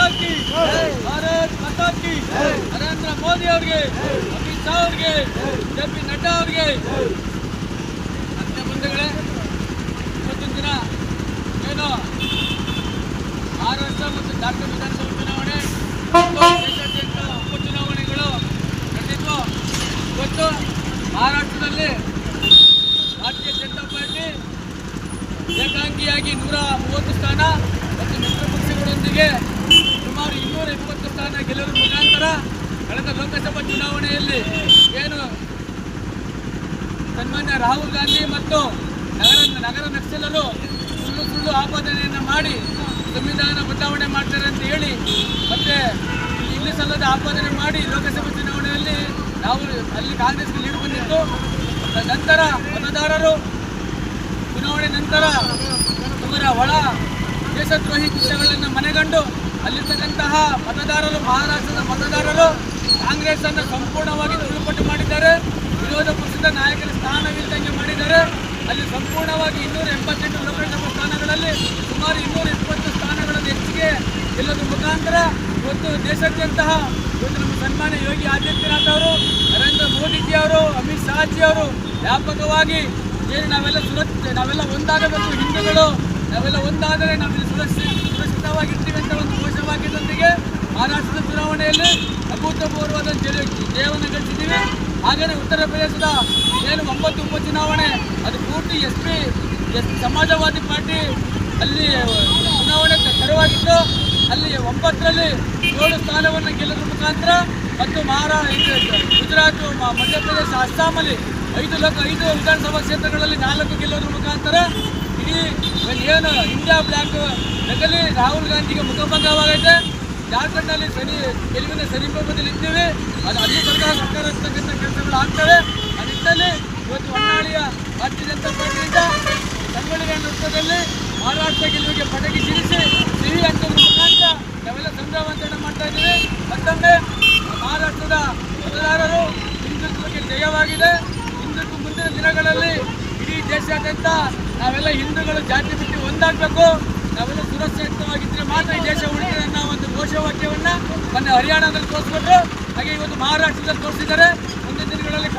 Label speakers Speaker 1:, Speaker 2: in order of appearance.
Speaker 1: ಮಾತಾ ಭಾರತ್ ಮಾತಾ ನರೇಂದ್ರ ಮೋದಿ ಅವರಿಗೆ, ಅಮಿತ್ ಶಾ ಅವರಿಗೆ, J P Nadda ಅವರಿಗೆ. ಮತ್ತೆ ಬಂಧುಗಳೇ, ಇವತ್ತಿನ ದಿನ ಏನು? ಮಹಾರಾಷ್ಟ್ರ ಮತ್ತು ಜಾರ್ಖಂಡ್ ವಿಧಾನಸಭಾ ಚುನಾವಣೆ ದೇಶಾದ್ಯಂತ ಉಪಚುನಾವಣೆಗಳು ನಡೆದಿದ್ದು ಇವತ್ತು ಮಹಾರಾಷ್ಟ್ರದಲ್ಲಿ ಭಾರತೀಯ ಜನತಾ ಪಾರ್ಟಿ ಏಕಾಂಗಿಯಾಗಿ ನೂರ ಮೂವತ್ತು ಸ್ಥಾನ ಮತ್ತು ಮಿತ್ರ ಪಕ್ಷಗಳೊಂದಿಗೆ ಸ್ಥಾನ ಗೆಲ್ಲುವ ಮುಖಾಂತರ ಕಳೆದ ಲೋಕಸಭಾ ಚುನಾವಣೆಯಲ್ಲಿ ಏನು ಸನ್ಮಾನ್ಯ ರಾಹುಲ್ ಗಾಂಧಿ ಮತ್ತು ನಗರ ನಗರ ನಕ್ಸಲರು ಸುಳ್ಳು ಸುಳ್ಳು ಆಪಾದನೆಯನ್ನು ಮಾಡಿ ಸಂವಿಧಾನ ಬದಲಾವಣೆ ಮಾಡ್ತಾರೆ ಅಂತ ಹೇಳಿ ಮತ್ತೆ ಇಲ್ಲಿ ಸಲ್ಲದ ಆಪಾದನೆ ಮಾಡಿ ಲೋಕಸಭಾ ಚುನಾವಣೆಯಲ್ಲಿ ನಾವು ಅಲ್ಲಿ ಕಾಂಗ್ರೆಸ್ಗೆ ಲೀಡ್ ಬಂದಿತ್ತು. ನಂತರ ಮತದಾರರು ಚುನಾವಣೆ ನಂತರ ಇವರ ಒಳ ದೇಶದ್ರೋಹಿ ಕೃತ್ಯಗಳನ್ನು ಮನೆಗಂಡು ಅಲ್ಲಿರ್ತಕ್ಕಂತಹ ಮತದಾರರು, ಮಹಾರಾಷ್ಟ್ರದ ಮತದಾರರು ಕಾಂಗ್ರೆಸ್ ಅನ್ನು ಸಂಪೂರ್ಣವಾಗಿ ತಿರುಪಟ್ಟು ಮಾಡಿದ್ದಾರೆ. ವಿರೋಧ ಪಕ್ಷದ ನಾಯಕರ ಸ್ಥಾನವಿಲ್ಲದಂಗೆ ಮಾಡಿದ್ದಾರೆ. ಅಲ್ಲಿ ಸಂಪೂರ್ಣವಾಗಿ ಇನ್ನೂರ ಎಂಬತ್ತೆಂಟು ಲೋಕಸಭಾ ಸ್ಥಾನಗಳಲ್ಲಿ ಸುಮಾರು ಇನ್ನೂರ ಇಪ್ಪತ್ತು ಸ್ಥಾನಗಳನ್ನು ಹೆಚ್ಚಿಗೆ ಗೆಲ್ಲೋದ್ರ ಮುಖಾಂತರ ಇವತ್ತು ದೇಶಾದ್ಯಂತ ಇವತ್ತು ನಮ್ಮ ಸನ್ಮಾನ್ಯ ಯೋಗಿ ಆದಿತ್ಯನಾಥ್ ಅವರು, ನರೇಂದ್ರ ಮೋದಿಜಿ ಅವರು, ಅಮಿತ್ ಶಾಜಿ ಅವರು ವ್ಯಾಪಕವಾಗಿ ಏನು ನಾವೆಲ್ಲ ಸುರಕ್ಷ ನಾವೆಲ್ಲ ಒಂದಾಗಬೇಕು, ಹಿಂದೂಗಳು ನಾವೆಲ್ಲ ಒಂದಾದರೆ ನಾವೆಲ್ಲ ಸುರಕ್ಷಿತ ಸುರಕ್ಷಿತವಾಗಿರ್ತೀವಿ ಅಂತ ಒಂದು ಘೋಷವಾಕ್ಯದೊಂದಿಗೆ ಮಹಾರಾಷ್ಟ್ರದ ಚುನಾವಣೆಯಲ್ಲಿ ಅಭೂತಪೂರ್ವದ ಜಯ ಜಯವನ್ನು ಗಳಿಸಿದ್ದೀವಿ. ಹಾಗೆಯೇ ಉತ್ತರ ಪ್ರದೇಶದ ಏನು ಒಂಬತ್ತು ಉಪಚುನಾವಣೆ ಅದು ಪೂರ್ತಿ S P, S Samajwadi Party ಅಲ್ಲಿ ಚುನಾವಣೆ ತೆರವಾಗಿತ್ತು. ಅಲ್ಲಿ ಒಂಬತ್ತರಲ್ಲಿ ಏಳು ಸ್ಥಾನವನ್ನು ಗೆಲ್ಲುವ ಮುಖಾಂತರ ಮತ್ತು ಮಹಾರಾಷ್ಟ್ರ ಗುಜರಾತ್ ಮಧ್ಯಪ್ರದೇಶ ಅಸ್ಸಾಮಲ್ಲಿ ಐದು ಲಕ್ಷ ಐದು ವಿಧಾನಸಭಾ ಕ್ಷೇತ್ರಗಳಲ್ಲಿ ನಾಲ್ಕು ಗೆಲ್ಲೋದ್ರ ಮುಖಾಂತರ ಇಡೀ ಏನು ಇಂಡಿಯಾ ಬ್ಲ್ಯಾಕ್ ನಗಲಿ ರಾಹುಲ್ ಗಾಂಧಿಗೆ ಮುಖಭಂಗವಾಗೈತೆ. ಜಾರ್ಖಂಡ್ನಲ್ಲಿ ಸರಿ ಗೆಲುವಿನ ಸರಿಪದಲ್ಲಿ ಇದ್ದೇವೆ. ಅದು ಅಲ್ಲಿ ಸರ್ಕಾರ ಸರ್ಕಾರ ಇರ್ತಕ್ಕಂಥ ಕೆಲಸಗಳು ಆಗ್ತವೆ. ಆ ಇವತ್ತು ಹೊನ್ನಾಳಿಯ ಭಾರತೀಯ ಜನತಾ ಪಾರ್ಟಿಯಿಂದ ಸಂಗೊಳ್ಳಿಯ ನೃತ್ಯದಲ್ಲಿ ಮಹಾರಾಷ್ಟ್ರ ಗೆಲುವಿಗೆ ಪಟಕಿ ಸಿಡಿಸಿ ಸಿಹಿ ಹಂಚೋದ್ರ ಮುಖಾಂತರ ನಾವೆಲ್ಲ ಸಂಭ್ರಮಾಚರಣೆ ಮಾಡ್ತಾ ಇದ್ದೀವಿ. ಮತ್ತೊಮ್ಮೆ ಮಹಾರಾಷ್ಟ್ರದ ಮತದಾರರು ಹಿಂದುತ್ವಕ್ಕೆ ಜಯವಾಗಿದೆ. ಹಿಂದುತ್ವ ಮುಂದಿನ ದಿನಗಳಲ್ಲಿ ಇಡೀ ದೇಶಾದ್ಯಂತ ನಾವೆಲ್ಲ ಹಿಂದೂಗಳು ಜಾತಿ, ಬಿಟ್ಟು ಒಂದಾಗಬೇಕು. ನಾವೆಲ್ಲ ಸುರಕ್ಷಿತವಾಗಿದ್ದರೆ ಮಾತ್ರ ಈ ದೇಶ ಉಳಿದಿದೆ ಅನ್ನೋ ಒಂದು ಘೋಷವಾಕ್ಯವನ್ನ ಮೊನ್ನೆ ಹರಿಯಾಣದಲ್ಲಿ ತೋರಿಸ್ಕೊಟ್ರು ಹಾಗೆ ಇವತ್ತು ಮಹಾರಾಷ್ಟ್ರದಲ್ಲಿ ತೋರಿಸಿದ್ದಾರೆ. ಮುಂದಿನ ದಿನಗಳಲ್ಲಿ